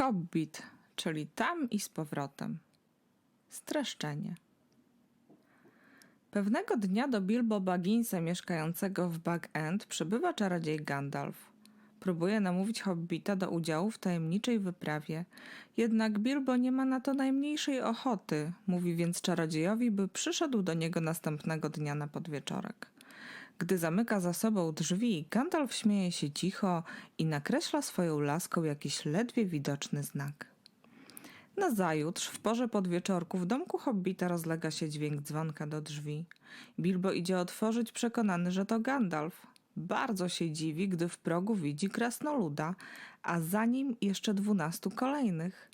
Hobbit, czyli tam i z powrotem. Streszczenie. Pewnego dnia do Bilbo Bagginsa mieszkającego w Bag End przybywa czarodziej Gandalf. Próbuje namówić Hobbita do udziału w tajemniczej wyprawie, jednak Bilbo nie ma na to najmniejszej ochoty, mówi więc czarodziejowi, by przyszedł do niego następnego dnia na podwieczorek. Gdy zamyka za sobą drzwi, Gandalf śmieje się cicho i nakreśla swoją laską jakiś ledwie widoczny znak. Nazajutrz, w porze podwieczorku, w domku Hobbita rozlega się dźwięk dzwonka do drzwi. Bilbo idzie otworzyć, przekonany, że to Gandalf. Bardzo się dziwi, gdy w progu widzi krasnoluda, a za nim jeszcze dwunastu kolejnych.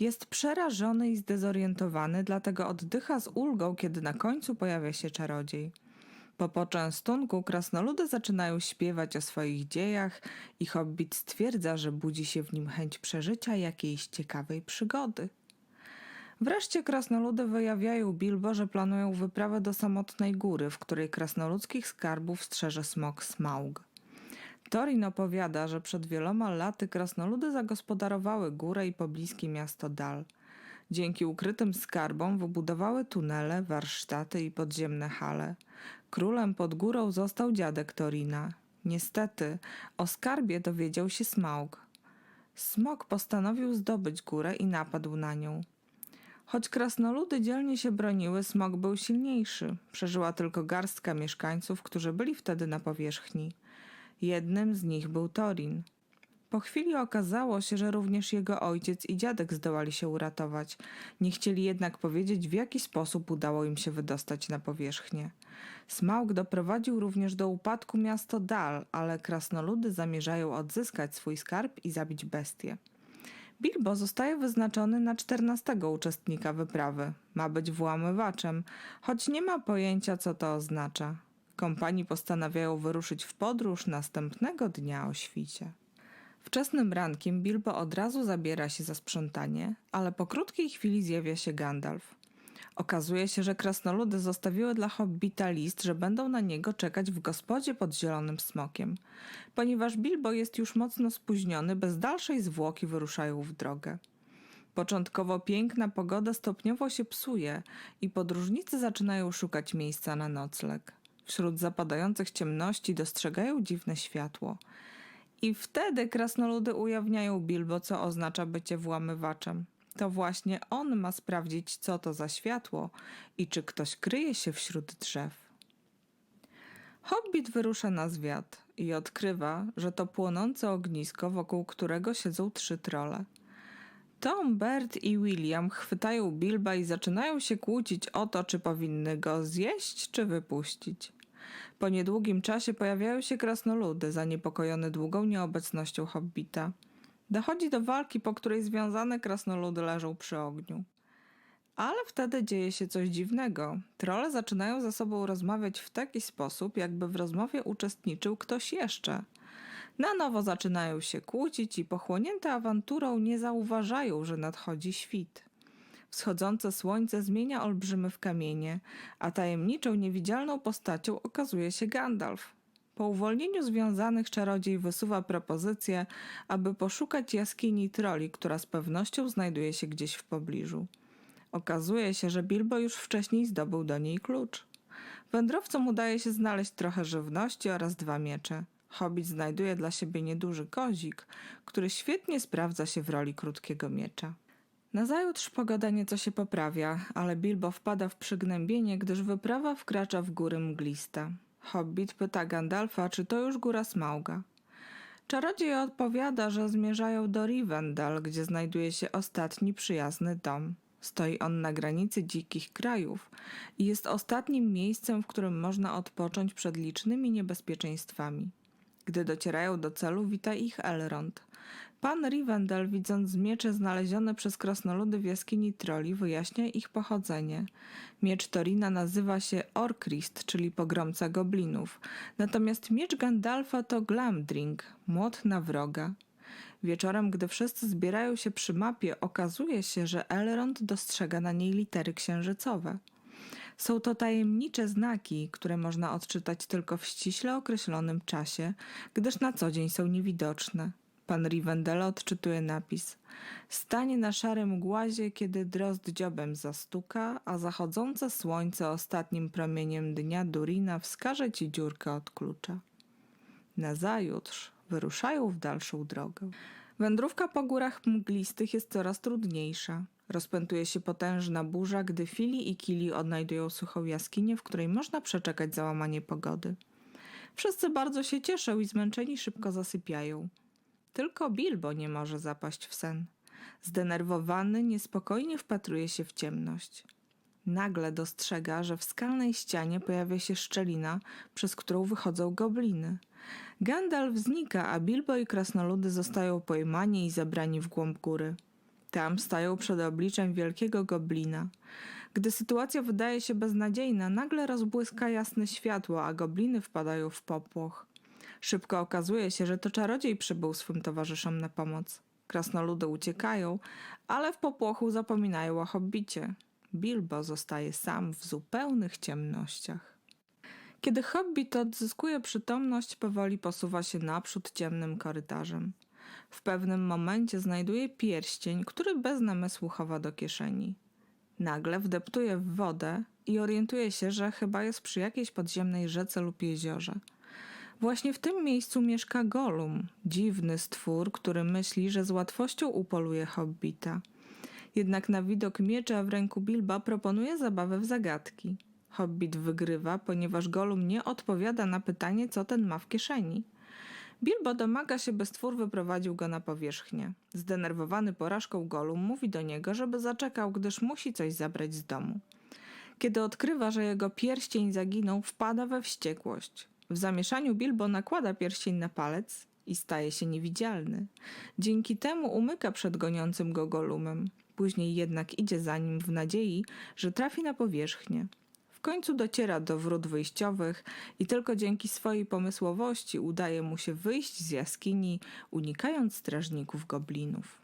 Jest przerażony i zdezorientowany, dlatego oddycha z ulgą, kiedy na końcu pojawia się czarodziej. Po poczęstunku krasnoludy zaczynają śpiewać o swoich dziejach i hobbit stwierdza, że budzi się w nim chęć przeżycia jakiejś ciekawej przygody. Wreszcie krasnoludy wyjawiają Bilbo, że planują wyprawę do samotnej góry, w której krasnoludzkich skarbów strzeże smok Smaug. Torin opowiada, że przed wieloma laty krasnoludy zagospodarowały górę i pobliskie miasto Dal. Dzięki ukrytym skarbom wybudowały tunele, warsztaty i podziemne hale. Królem pod górą został dziadek Torina. Niestety, o skarbie dowiedział się Smaug. Smok postanowił zdobyć górę i napadł na nią. Choć krasnoludy dzielnie się broniły, smok był silniejszy. Przeżyła tylko garstka mieszkańców, którzy byli wtedy na powierzchni. Jednym z nich był Torin. Po chwili okazało się, że również jego ojciec i dziadek zdołali się uratować. Nie chcieli jednak powiedzieć, w jaki sposób udało im się wydostać na powierzchnię. Smaug doprowadził również do upadku miasto Dal, ale krasnoludy zamierzają odzyskać swój skarb i zabić bestię. Bilbo zostaje wyznaczony na czternastego uczestnika wyprawy. Ma być włamywaczem, choć nie ma pojęcia, co to oznacza. Kompanii postanawiają wyruszyć w podróż następnego dnia o świcie. Wczesnym rankiem Bilbo od razu zabiera się za sprzątanie, ale po krótkiej chwili zjawia się Gandalf. Okazuje się, że krasnoludy zostawiły dla hobbita list, że będą na niego czekać w gospodzie pod zielonym smokiem. Ponieważ Bilbo jest już mocno spóźniony, bez dalszej zwłoki wyruszają w drogę. Początkowo piękna pogoda stopniowo się psuje i podróżnicy zaczynają szukać miejsca na nocleg. Wśród zapadających ciemności dostrzegają dziwne światło. I wtedy krasnoludy ujawniają Bilbo, co oznacza bycie włamywaczem. To właśnie on ma sprawdzić, co to za światło i czy ktoś kryje się wśród drzew. Hobbit wyrusza na zwiat i odkrywa, że to płonące ognisko, wokół którego siedzą trzy trole. Tom, Bert i William chwytają Bilba i zaczynają się kłócić o to, czy powinny go zjeść, czy wypuścić. Po niedługim czasie pojawiają się krasnoludy, zaniepokojone długą nieobecnością hobbita. Dochodzi do walki, po której związane krasnoludy leżą przy ogniu. Ale wtedy dzieje się coś dziwnego. Trole zaczynają ze sobą rozmawiać w taki sposób, jakby w rozmowie uczestniczył ktoś jeszcze. Na nowo zaczynają się kłócić i pochłonięte awanturą nie zauważają, że nadchodzi świt. Wschodzące słońce zmienia olbrzymy w kamienie, a tajemniczą, niewidzialną postacią okazuje się Gandalf. Po uwolnieniu związanych czarodziej wysuwa propozycję, aby poszukać jaskini troli, która z pewnością znajduje się gdzieś w pobliżu. Okazuje się, że Bilbo już wcześniej zdobył do niej klucz. Wędrowcom udaje się znaleźć trochę żywności oraz dwa miecze. Hobbit znajduje dla siebie nieduży kozik, który świetnie sprawdza się w roli krótkiego miecza. Nazajutrz pogoda nieco się poprawia, ale Bilbo wpada w przygnębienie, gdyż wyprawa wkracza w góry mgliste. Hobbit pyta Gandalfa, czy to już góra Smauga. Czarodziej odpowiada, że zmierzają do Rivendell, gdzie znajduje się ostatni przyjazny dom. Stoi on na granicy dzikich krajów i jest ostatnim miejscem, w którym można odpocząć przed licznymi niebezpieczeństwami. Gdy docierają do celu, wita ich Elrond. Pan Rivendell, widząc miecze znalezione przez krasnoludy w jaskini troli, wyjaśnia ich pochodzenie. Miecz Torina nazywa się Orkrist, czyli pogromca goblinów, natomiast miecz Gandalfa to Glamdring, młot na wroga. Wieczorem, gdy wszyscy zbierają się przy mapie, okazuje się, że Elrond dostrzega na niej litery księżycowe. Są to tajemnicze znaki, które można odczytać tylko w ściśle określonym czasie, gdyż na co dzień są niewidoczne. Pan Rivendell odczytuje napis. Stanie na szarym głazie, kiedy drozd dziobem zastuka, a zachodzące słońce ostatnim promieniem dnia Durina wskaże ci dziurkę od klucza. Nazajutrz wyruszają w dalszą drogę. Wędrówka po górach mglistych jest coraz trudniejsza. Rozpętuje się potężna burza, gdy Fili i Kili odnajdują suchą jaskinię, w której można przeczekać załamanie pogody. Wszyscy bardzo się cieszą i zmęczeni szybko zasypiają. Tylko Bilbo nie może zapaść w sen. Zdenerwowany, niespokojnie wpatruje się w ciemność. Nagle dostrzega, że w skalnej ścianie pojawia się szczelina, przez którą wychodzą gobliny. Gandalf znika, a Bilbo i krasnoludy zostają pojmani i zabrani w głąb góry. Tam stają przed obliczem wielkiego goblina. Gdy sytuacja wydaje się beznadziejna, nagle rozbłyska jasne światło, a gobliny wpadają w popłoch. Szybko okazuje się, że to czarodziej przybył swym towarzyszom na pomoc. Krasnoludy uciekają, ale w popłochu zapominają o hobbicie. Bilbo zostaje sam w zupełnych ciemnościach. Kiedy hobbit odzyskuje przytomność, powoli posuwa się naprzód ciemnym korytarzem. W pewnym momencie znajduje pierścień, który bez namysłu chowa do kieszeni. Nagle wdeptuje w wodę i orientuje się, że chyba jest przy jakiejś podziemnej rzece lub jeziorze. Właśnie w tym miejscu mieszka Golum, dziwny stwór, który myśli, że z łatwością upoluje hobbita. Jednak na widok miecza w ręku Bilba proponuje zabawę w zagadki. Hobbit wygrywa, ponieważ Golum nie odpowiada na pytanie, co ten ma w kieszeni. Bilbo domaga się, by stwór wyprowadził go na powierzchnię. Zdenerwowany porażką Golum mówi do niego, żeby zaczekał, gdyż musi coś zabrać z domu. Kiedy odkrywa, że jego pierścień zaginął, wpada we wściekłość. W zamieszaniu Bilbo nakłada pierścień na palec i staje się niewidzialny. Dzięki temu umyka przed goniącym go Golumem. Później jednak idzie za nim w nadziei, że trafi na powierzchnię. W końcu dociera do wrót wyjściowych i tylko dzięki swojej pomysłowości udaje mu się wyjść z jaskini, unikając strażników goblinów.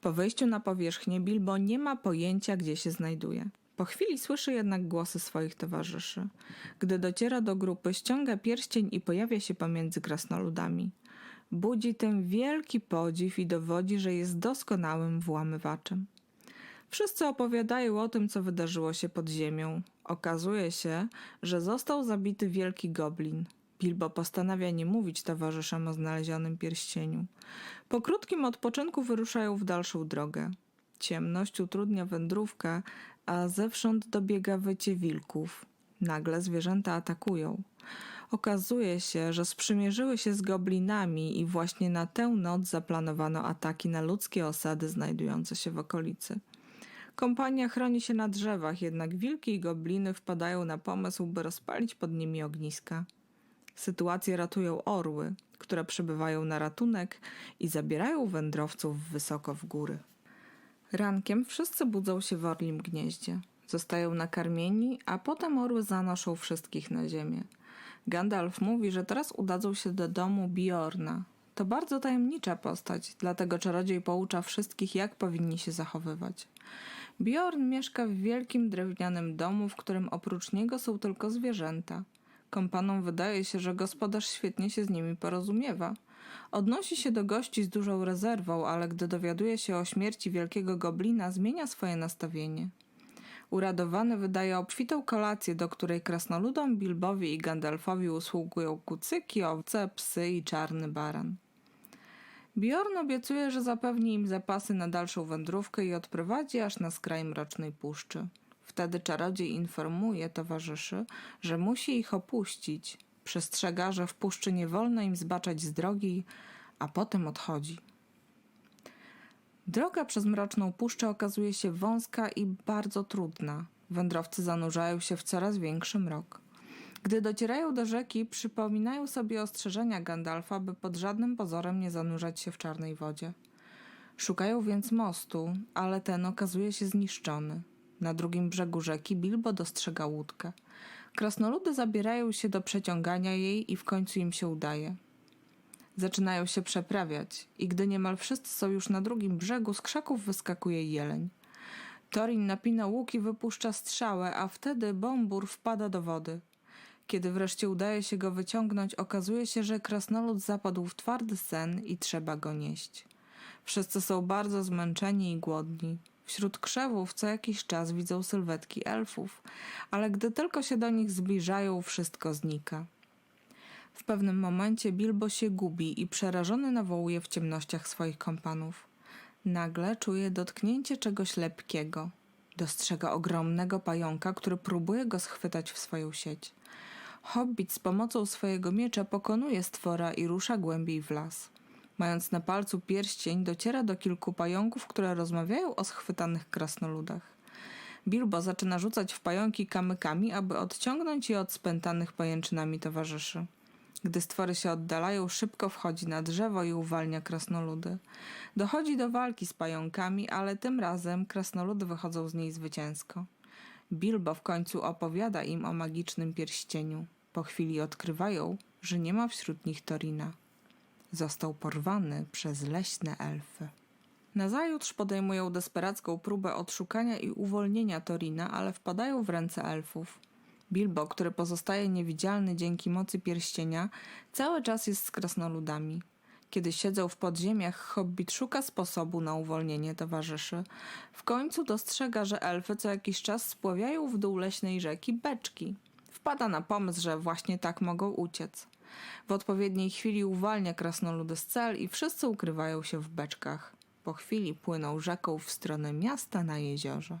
Po wyjściu na powierzchnię Bilbo nie ma pojęcia, gdzie się znajduje. Po chwili słyszy jednak głosy swoich towarzyszy. Gdy dociera do grupy, ściąga pierścień i pojawia się pomiędzy krasnoludami. Budzi tym wielki podziw i dowodzi, że jest doskonałym włamywaczem. Wszyscy opowiadają o tym, co wydarzyło się pod ziemią. Okazuje się, że został zabity wielki goblin. Bilbo postanawia nie mówić towarzyszom o znalezionym pierścieniu. Po krótkim odpoczynku wyruszają w dalszą drogę. Ciemność utrudnia wędrówkę, a zewsząd dobiega wycie wilków. Nagle zwierzęta atakują. Okazuje się, że sprzymierzyły się z goblinami i właśnie na tę noc zaplanowano ataki na ludzkie osady znajdujące się w okolicy. Kompania chroni się na drzewach, jednak wilki i gobliny wpadają na pomysł, by rozpalić pod nimi ogniska. Sytuację ratują orły, które przybywają na ratunek i zabierają wędrowców wysoko w góry. Rankiem wszyscy budzą się w orlim gnieździe. Zostają nakarmieni, a potem orły zanoszą wszystkich na ziemię. Gandalf mówi, że teraz udadzą się do domu Biorna. To bardzo tajemnicza postać, dlatego czarodziej poucza wszystkich, jak powinni się zachowywać. Bjorn mieszka w wielkim drewnianym domu, w którym oprócz niego są tylko zwierzęta. Kompanom wydaje się, że gospodarz świetnie się z nimi porozumiewa. Odnosi się do gości z dużą rezerwą, ale gdy dowiaduje się o śmierci wielkiego goblina, zmienia swoje nastawienie. Uradowany wydaje obfitą kolację, do której krasnoludom Bilbowi i Gandalfowi usługują kucyki, owce, psy i czarny baran. Bjorn obiecuje, że zapewni im zapasy na dalszą wędrówkę i odprowadzi aż na skraj mrocznej puszczy. Wtedy czarodziej informuje towarzyszy, że musi ich opuścić. Przestrzega, że w puszczy nie wolno im zbaczać z drogi, a potem odchodzi. Droga przez mroczną puszczę okazuje się wąska i bardzo trudna. Wędrowcy zanurzają się w coraz większy mrok. Gdy docierają do rzeki, przypominają sobie ostrzeżenia Gandalfa, by pod żadnym pozorem nie zanurzać się w czarnej wodzie. Szukają więc mostu, ale ten okazuje się zniszczony. Na drugim brzegu rzeki Bilbo dostrzega łódkę. Krasnoludy zabierają się do przeciągania jej i w końcu im się udaje. Zaczynają się przeprawiać i gdy niemal wszyscy są już na drugim brzegu, z krzaków wyskakuje jeleń. Torin napina łuk i wypuszcza strzałę, a wtedy Bombur wpada do wody. Kiedy wreszcie udaje się go wyciągnąć, okazuje się, że krasnolud zapadł w twardy sen i trzeba go nieść. Wszyscy są bardzo zmęczeni i głodni. Wśród krzewów co jakiś czas widzą sylwetki elfów, ale gdy tylko się do nich zbliżają, wszystko znika. W pewnym momencie Bilbo się gubi i przerażony nawołuje w ciemnościach swoich kompanów. Nagle czuje dotknięcie czegoś lepkiego. Dostrzega ogromnego pająka, który próbuje go schwytać w swoją sieć. Hobbit z pomocą swojego miecza pokonuje stwora i rusza głębiej w las. Mając na palcu pierścień, dociera do kilku pająków, które rozmawiają o schwytanych krasnoludach. Bilbo zaczyna rzucać w pająki kamykami, aby odciągnąć je od spętanych pajęczynami towarzyszy. Gdy stwory się oddalają, szybko wchodzi na drzewo i uwalnia krasnoludy. Dochodzi do walki z pająkami, ale tym razem krasnoludy wychodzą z niej zwycięsko. Bilbo w końcu opowiada im o magicznym pierścieniu. Po chwili odkrywają, że nie ma wśród nich Torina. Został porwany przez leśne elfy. Nazajutrz podejmują desperacką próbę odszukania i uwolnienia Torina, ale wpadają w ręce elfów. Bilbo, który pozostaje niewidzialny dzięki mocy pierścienia, cały czas jest z krasnoludami. Kiedy siedzą w podziemiach, Hobbit szuka sposobu na uwolnienie towarzyszy. W końcu dostrzega, że elfy co jakiś czas spławiają w dół leśnej rzeki beczki. Wpada na pomysł, że właśnie tak mogą uciec. W odpowiedniej chwili uwalnia krasnoludy z cel i wszyscy ukrywają się w beczkach. Po chwili płyną rzeką w stronę miasta na jeziorze.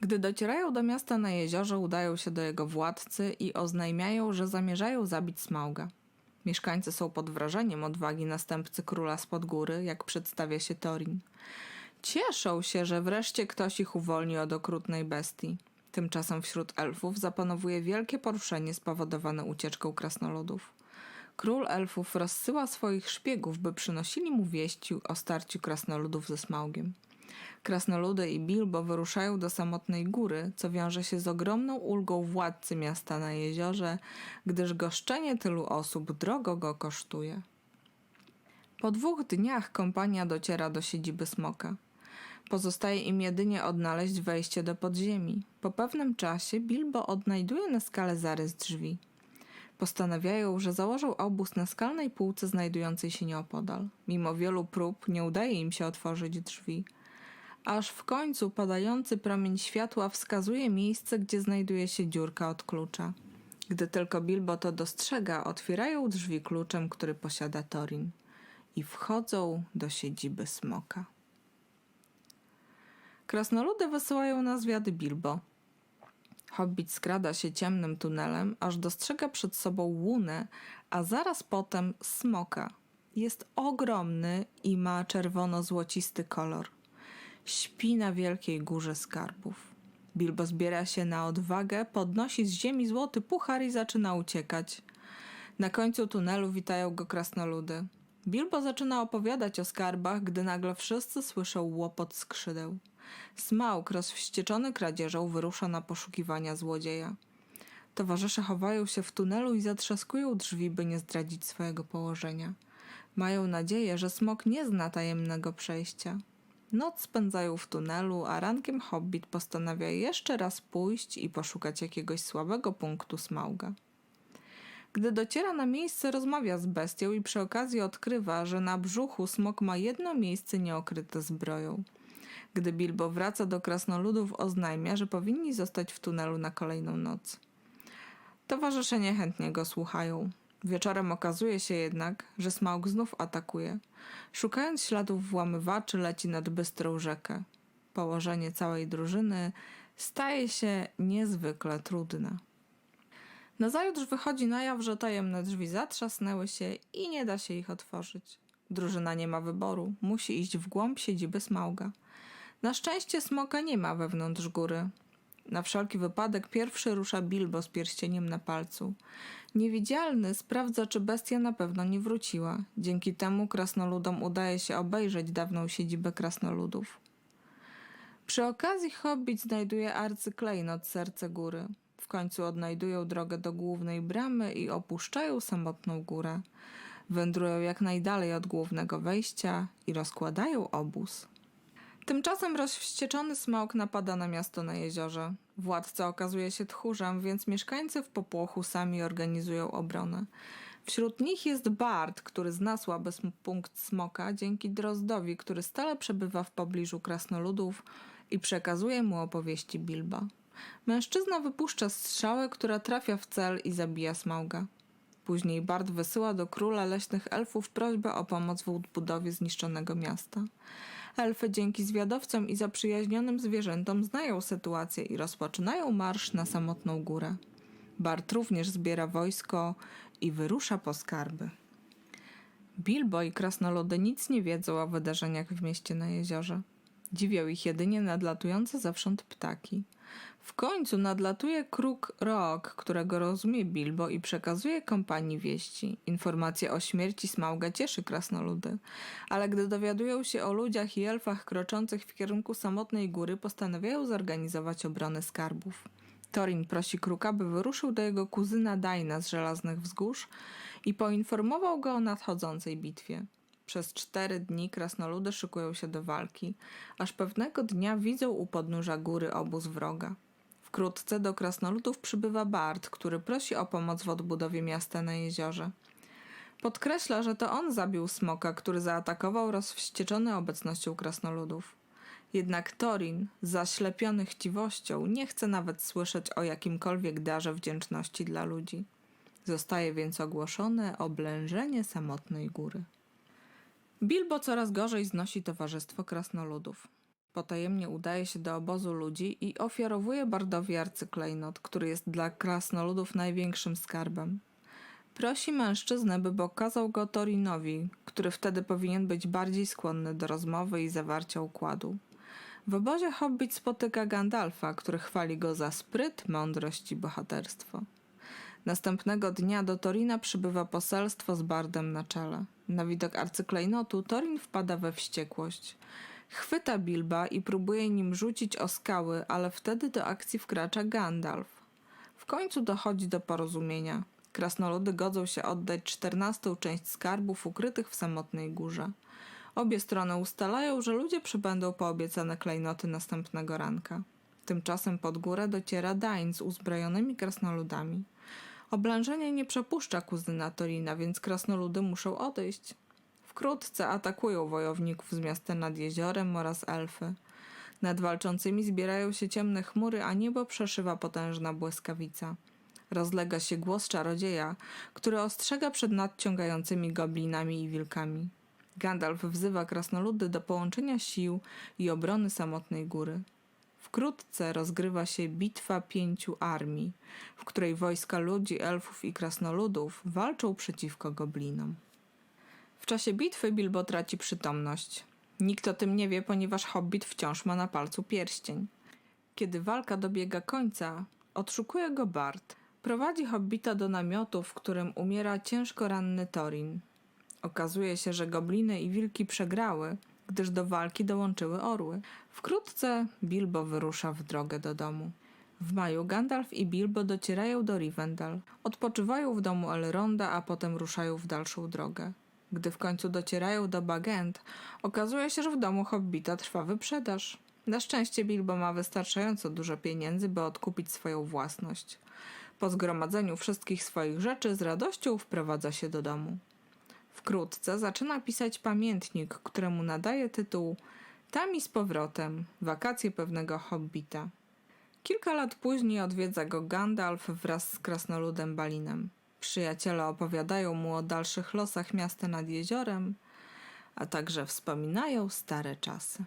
Gdy docierają do miasta na jeziorze, udają się do jego władcy i oznajmiają, że zamierzają zabić Smauga. Mieszkańcy są pod wrażeniem odwagi następcy króla spod góry, jak przedstawia się Torin. Cieszą się, że wreszcie ktoś ich uwolni od okrutnej bestii. Tymczasem wśród elfów zapanowuje wielkie poruszenie spowodowane ucieczką krasnoludów. Król elfów rozsyła swoich szpiegów, by przynosili mu wieści o starciu krasnoludów ze Smaugiem. Krasnoludy i Bilbo wyruszają do samotnej góry, co wiąże się z ogromną ulgą władcy miasta na jeziorze, gdyż goszczenie tylu osób drogo go kosztuje. Po dwóch dniach kompania dociera do siedziby smoka. Pozostaje im jedynie odnaleźć wejście do podziemi. Po pewnym czasie Bilbo odnajduje na skale zarys drzwi. Postanawiają, że założą obóz na skalnej półce znajdującej się nieopodal. Mimo wielu prób nie udaje im się otworzyć drzwi. Aż w końcu padający promień światła wskazuje miejsce, gdzie znajduje się dziurka od klucza. Gdy tylko Bilbo to dostrzega, otwierają drzwi kluczem, który posiada Torin i wchodzą do siedziby smoka. Krasnoludy wysyłają na zwiady Bilbo. Hobbit skrada się ciemnym tunelem, aż dostrzega przed sobą łunę, a zaraz potem smoka. Jest ogromny i ma czerwono-złocisty kolor. Śpi na wielkiej górze skarbów. Bilbo zbiera się na odwagę, podnosi z ziemi złoty puchar i zaczyna uciekać. Na końcu tunelu witają go krasnoludy. Bilbo zaczyna opowiadać o skarbach, gdy nagle wszyscy słyszą łopot skrzydeł. Smaug, rozwścieczony kradzieżą, wyrusza na poszukiwania złodzieja. Towarzysze chowają się w tunelu i zatrzaskują drzwi, by nie zdradzić swojego położenia. Mają nadzieję, że smok nie zna tajemnego przejścia. Noc spędzają w tunelu, a rankiem hobbit postanawia jeszcze raz pójść i poszukać jakiegoś słabego punktu Smauga. Gdy dociera na miejsce, rozmawia z bestią i przy okazji odkrywa, że na brzuchu smok ma jedno miejsce nieokryte zbroją. Gdy Bilbo wraca do krasnoludów, oznajmia, że powinni zostać w tunelu na kolejną noc. Towarzysze niechętnie go słuchają. Wieczorem okazuje się jednak, że Smaug znów atakuje. Szukając śladów włamywaczy, leci nad bystrą rzekę. Położenie całej drużyny staje się niezwykle trudne. Nazajutrz wychodzi na jaw, że tajemne drzwi zatrzasnęły się i nie da się ich otworzyć. Drużyna nie ma wyboru, musi iść w głąb siedziby Smauga. Na szczęście smoka nie ma wewnątrz góry. Na wszelki wypadek pierwszy rusza Bilbo z pierścieniem na palcu. Niewidzialny sprawdza, czy bestia na pewno nie wróciła. Dzięki temu krasnoludom udaje się obejrzeć dawną siedzibę krasnoludów. Przy okazji Hobbit znajduje arcyklejnot serce góry. W końcu odnajdują drogę do głównej bramy i opuszczają samotną górę. Wędrują jak najdalej od głównego wejścia i rozkładają obóz. Tymczasem rozwścieczony smok napada na miasto na jeziorze. Władca okazuje się tchórzem, więc mieszkańcy w popłochu sami organizują obronę. Wśród nich jest Bart, który zna słaby punkt smoka dzięki Drozdowi, który stale przebywa w pobliżu krasnoludów i przekazuje mu opowieści Bilba. Mężczyzna wypuszcza strzałę, która trafia w cel i zabija Smauga. Później Bart wysyła do króla leśnych elfów prośbę o pomoc w odbudowie zniszczonego miasta. Elfy dzięki zwiadowcom i zaprzyjaźnionym zwierzętom znają sytuację i rozpoczynają marsz na samotną górę. Bart również zbiera wojsko i wyrusza po skarby. Bilbo i krasnoludy nic nie wiedzą o wydarzeniach w mieście na jeziorze. Dziwią ich jedynie nadlatujące zewsząd ptaki. W końcu nadlatuje kruk Rook, którego rozumie Bilbo i przekazuje kompanii wieści. Informacja o śmierci Smauga cieszy krasnoludy, ale gdy dowiadują się o ludziach i elfach kroczących w kierunku samotnej góry, postanawiają zorganizować obronę skarbów. Thorin prosi kruka, by wyruszył do jego kuzyna Daina z Żelaznych Wzgórz i poinformował go o nadchodzącej bitwie. Przez cztery dni krasnoludy szykują się do walki, aż pewnego dnia widzą u podnóża góry obóz wroga. Wkrótce do krasnoludów przybywa Bart, który prosi o pomoc w odbudowie miasta na jeziorze. Podkreśla, że to on zabił smoka, który zaatakował rozwścieczony obecnością krasnoludów. Jednak Thorin, zaślepiony chciwością, nie chce nawet słyszeć o jakimkolwiek darze wdzięczności dla ludzi. Zostaje więc ogłoszone oblężenie samotnej góry. Bilbo coraz gorzej znosi towarzystwo krasnoludów. Potajemnie udaje się do obozu ludzi i ofiarowuje Bardowi arcyklejnot, który jest dla krasnoludów największym skarbem. Prosi mężczyznę, by pokazał go Torinowi, który wtedy powinien być bardziej skłonny do rozmowy i zawarcia układu. W obozie Hobbit spotyka Gandalfa, który chwali go za spryt, mądrość i bohaterstwo. Następnego dnia do Torina przybywa poselstwo z Bardem na czele. Na widok arcyklejnotu Torin wpada we wściekłość. Chwyta Bilba i próbuje nim rzucić o skały, ale wtedy do akcji wkracza Gandalf. W końcu dochodzi do porozumienia. Krasnoludy godzą się oddać czternastą część skarbów ukrytych w samotnej górze. Obie strony ustalają, że ludzie przybędą po obiecane klejnoty następnego ranka. Tymczasem pod górę dociera Dain z uzbrojonymi krasnoludami. Oblężenie nie przepuszcza kuzyna Torina, więc krasnoludy muszą odejść. Wkrótce atakują wojowników z miasta nad jeziorem oraz elfy. Nad walczącymi zbierają się ciemne chmury, a niebo przeszywa potężna błyskawica. Rozlega się głos czarodzieja, który ostrzega przed nadciągającymi goblinami i wilkami. Gandalf wzywa krasnoludy do połączenia sił i obrony samotnej góry. Wkrótce rozgrywa się bitwa pięciu armii, w której wojska ludzi, elfów i krasnoludów walczą przeciwko goblinom. W czasie bitwy Bilbo traci przytomność. Nikt o tym nie wie, ponieważ hobbit wciąż ma na palcu pierścień. Kiedy walka dobiega końca, odszukuje go Bart. Prowadzi hobbita do namiotu, w którym umiera ciężko ranny Thorin. Okazuje się, że gobliny i wilki przegrały, gdyż do walki dołączyły orły. Wkrótce Bilbo wyrusza w drogę do domu. W maju Gandalf i Bilbo docierają do Rivendell. Odpoczywają w domu Elronda, a potem ruszają w dalszą drogę. Gdy w końcu docierają do Bagend, okazuje się, że w domu Hobbita trwa wyprzedaż. Na szczęście Bilbo ma wystarczająco dużo pieniędzy, by odkupić swoją własność. Po zgromadzeniu wszystkich swoich rzeczy z radością wprowadza się do domu. Wkrótce zaczyna pisać pamiętnik, któremu nadaje tytuł Tam i z powrotem wakacje pewnego hobbita. Kilka lat później odwiedza go Gandalf wraz z krasnoludem Balinem. Przyjaciele opowiadają mu o dalszych losach miasta nad jeziorem, a także wspominają stare czasy.